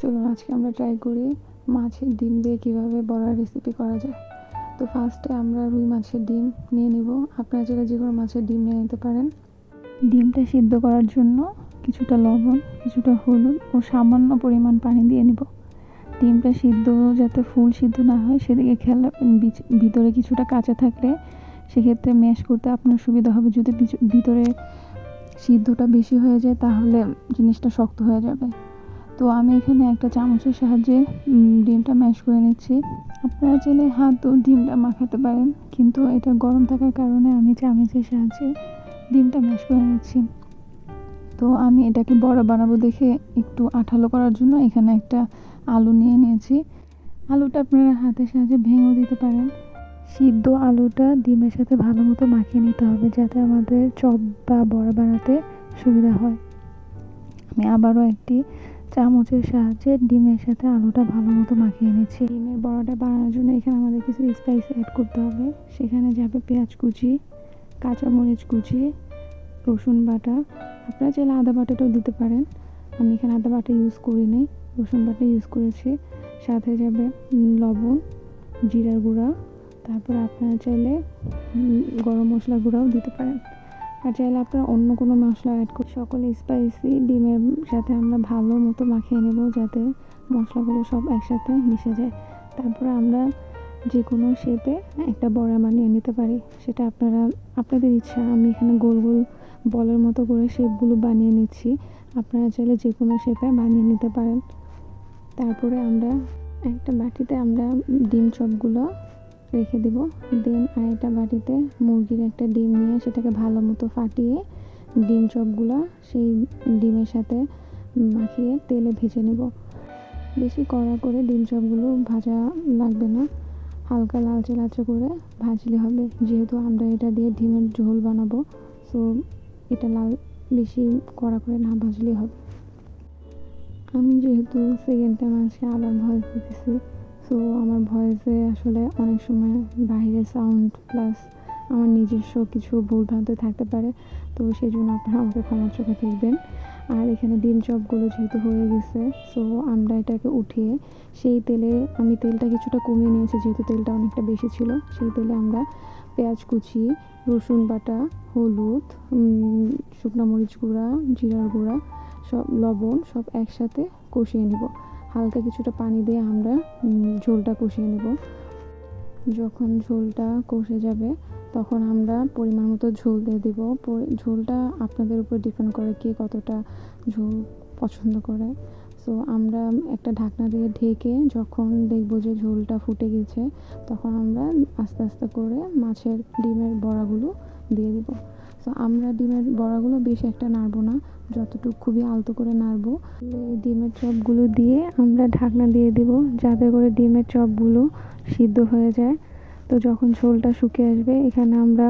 চলুন আজকে আমরা ট্রাই করি মাছের ডিম দিয়ে কীভাবে বড়ার রেসিপি করা যায়। তো ফার্স্টে আমরা রুই মাছের ডিম নিয়ে নিব। আপনারা চাইলে যে কোনো মাছের ডিম নিয়ে নিতে পারেন। ডিমটা সিদ্ধ করার জন্য কিছুটা লবণ, কিছুটা হলুদ ও সামান্য পরিমাণ পানি দিয়ে নেব। ডিমটা সিদ্ধ যাতে ফুল সিদ্ধ না হয়, সেদিকে খেয়াল রাখবেন ভিতরে কিছুটা কাঁচা থাকলে সেক্ষেত্রে ম্যাশ করতে আপনার সুবিধা হবে। যদি ভিতরে সিদ্ধটা বেশি হয়ে যায়, তাহলে জিনিসটা শক্ত হয়ে যাবে। তো আমি এখানে একটা চামচের সাহায্যে ডিমটা ম্যাশ করে নিচ্ছি। আপনারা চাইলে হাতও ডিমটা মাখাতে পারেন, কিন্তু এটা গরম থাকার কারণে আমি চামচের সাহায্যে ডিমটা ম্যাশ করে নিচ্ছি। তো আমি এটাকে বড় বানাবো দেখে একটু আঠালো করার জন্য এখানে একটা আলু নিয়ে নিয়েছি। আলুটা আপনারা হাতের সাহায্যে ভেঙেও দিতে পারেন। সিদ্ধ আলুটা ডিমের সাথে ভালো মতো মাখিয়ে নিতে হবে যাতে আমাদের চপ বা বড়া বানাতে সুবিধা হয়। আমি আবারও একটি চামচের সাহায্যে ডিমের সাথে আলুটা ভালো মতো মাখিয়ে নিচ্ছি। ডিমের বড়াটা বানানোর জন্য এখানে আমাদের কিছু স্পাইস অ্যাড করতে হবে। সেখানে যাবে পেঁয়াজ কুচি, কাঁচামরিচ কুচি, রসুন বাটা। আপনারা চাইলে আদা বাটাটাও দিতে পারেন। আমি এখানে আদা বাটা ইউজ করি করিনি, রসুন বাটা ইউজ করেছি। সাথে যাবে লবণ, জিরার গুঁড়া। তারপর আপনারা চাইলে গরম মশলা গুঁড়াও দিতে পারেন। আর চাইলে আপনারা অন্য কোনো মশলা অ্যাড করে সকল স্পাইসি ডিমের সাথে আমরা ভালো মতো মাখিয়ে নেব যাতে মশলাগুলো সব একসাথে মিশে যায়। তারপরে আমরা যে কোনো শেপে একটা বড়া বানিয়ে নিতে পারি। সেটা আপনারা, আপনাদের ইচ্ছা। আমি এখানে গোল গোল বলের মতো করে শেপগুলো বানিয়ে নিচ্ছি। আপনারা চাইলে যে কোনো শেপে বানিয়ে নিতে পারেন। তারপরে আমরা একটা বাটিতে আমরা ডিম চপগুলো রেখে দিব। দেন আরেকটা বাটিতে মুরগির একটা ডিম নিয়ে সেটাকে ভালো মতো ফাটিয়ে ডিম চপগুলো সেই ডিমের সাথে মাখিয়ে তেলে ভেজে নেব। বেশি কড়া করে ডিম চপগুলো ভাজা লাগবে না। হালকা লালচে লালচে করে ভাজলে হবে। যেহেতু আমরা এটা দিয়ে ডিমের ঝোল বানাবো সো এটা লাল, বেশি কড়া করে না ভাজলেই হবে। আমি যেহেতু সেকেন্ড টাইম আসে আবার ভয়েস দিতেছি সো আমার ভয়েসে আসলে অনেক সময় বাইরের সাউন্ড প্লাস আমার নিজস্ব কিছু ভুলভ্রান্তি থাকতে পারে। তো সেই জন্য আপনারা আমাকে ক্ষমা চোখে দেখবেন। আর এখানে ডিম চপগুলো যেহেতু হয়ে গেছে সো আমরা এটাকে উঠিয়ে সেই তেলে আমি তেলটা কিছুটা কমিয়ে নিয়েছি, যেহেতু তেলটা অনেকটা বেশি ছিল, সেই তেলে আমরা পেঁয়াজ কুচি, রসুন বাটা, হলুদ শুকনো মরিচ গুঁড়া, জিরার গুঁড়া, সব লবণ সব একসাথে কষিয়ে নেব। হালকা কিছুটা পানি দিয়ে আমরা ঝোলটা কষিয়ে নেব। যখন ঝোলটা কষে যাবে, তখন আমরা পরিমাণ মতো ঝোল দিয়ে দেবো। ঝোলটা আপনাদের উপর ডিপেন্ড করে কে কতটা ঝোল পছন্দ করে। সো, আমরা একটা ঢাকনা দিয়ে ঢেকে যখন দেখব যে ঝোলটা ফুটে গেছে, তখন আমরা আস্তে আস্তে করে মাছের ডিমের বড়াগুলো দিয়ে দিব। সো আমরা ডিমের বড়াগুলো বেশি একটা নাড়বো না, যতটুকু খুবই আলতো করে নাড়বো। ডিমের চপগুলো দিয়ে আমরা ঢাকনা দিয়ে দিব, যাতে করে ডিমের চপগুলো সিদ্ধ হয়ে যায়। তো যখন ঝোলটা শুকিয়ে আসবে, এখানে আমরা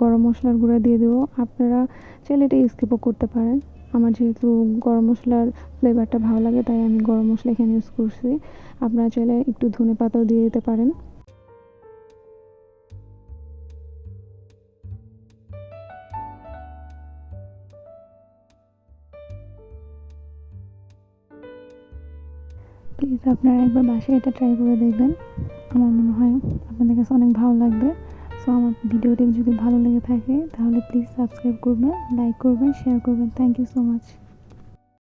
গরম মশলার গুঁড়া দিয়ে দেবো। আপনারা চাইলে এটা স্কিপও করতে পারেন। আমার যেহেতু গরম মশলার ফ্লেভারটা ভালো লাগে, তাই আমি গরম মশলা এখানে ইউজ করছি। আপনারা চাইলে একটু ধনে পাতাও দিয়ে দিতে পারেন। প্লিজ আপনারা একবার বাসায় এটা ট্রাই করে দেখবেন। আমার মনে হয় আপনাদের কাছে অনেক ভালো লাগবে। সো আমার ভিডিওটি যদি ভালো লেগে থাকে, তাহলে প্লিজ সাবস্ক্রাইব করবেন লাইক করবেন শেয়ার করবেন। Thank you so much